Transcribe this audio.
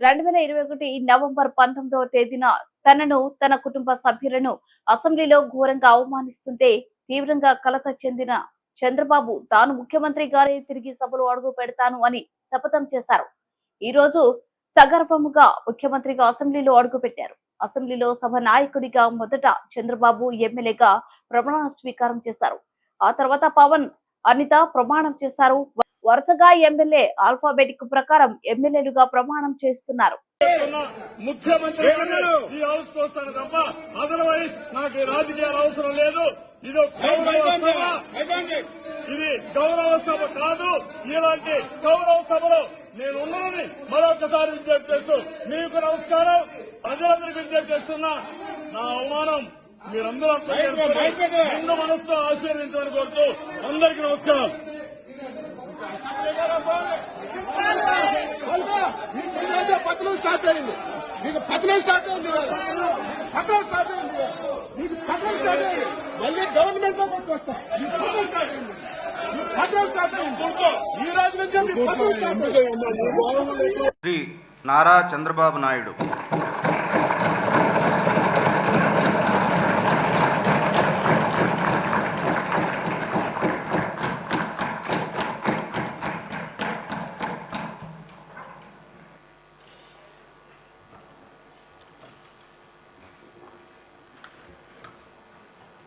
రెండు వేల ఇరవై ఒకటి నవంబర్ పంతొమ్మిదవ తేదీన తనను తన కుటుంబ సభ్యులను అసెంబ్లీలో ఘోరంగా అవమానిస్తుంటే తీవ్రంగా కలత చెందిన చంద్రబాబు తాను ముఖ్యమంత్రి గారే తిరిగి సభలో అడుగు పెడతాను అని శపథం చేశారు. ఈ రోజు సగర్భముగా ముఖ్యమంత్రిగా అసెంబ్లీలో అడుగుపెట్టారు అసెంబ్లీలో సభ నాయకుడిగా మొదట చంద్రబాబు ఎమ్మెల్యేగా ప్రమాణ స్వీకారం చేశారు. ఆ తర్వాత పవన్ అనిత ప్రమాణం చేశారు. వరుసగా ఎమ్మెల్యే ఆల్ఫాబెటిక్ ప్రకారం ఎమ్మెల్యేలుగా ప్రమాణం చేస్తున్నారు. ముఖ్యమంత్రి ఈ హౌస్ వస్తాను తప్ప అదర్వైజ్ నాకు ఈ రాజకీయాలు అవసరం లేదు. ఇది గౌరవ సభ. కాదు. ఇలాంటి గౌరవ సభలో నేను ఉన్నానని మరొకసారి విజ్ఞప్తి చేస్తూ మీకు నమస్కారం. ప్రజలందరికీ విజ్ఞప్తి చేస్తున్నా నా అవమానం మీరందరూ నిన్ను మనసుతో కోరుతూ అందరికీ నమస్కారం. పత్రం స్టార్ట్ అయింది మీకు పత్రం స్టార్ట్ అయింది పత్రం స్టార్ట్ అయింది మీకు పత్రం స్టార్ట్ అయింది మళ్ళీ గవర్నమెంట్లో కొట్టుకొస్తా మీకు పత్రం స్టార్ట్ అయింది పత్రం స్టార్ట్ అయింది ఈ రోజు నుంచి స్టార్ట్ అయింది శ్రీ నారా చంద్రబాబు నాయుడు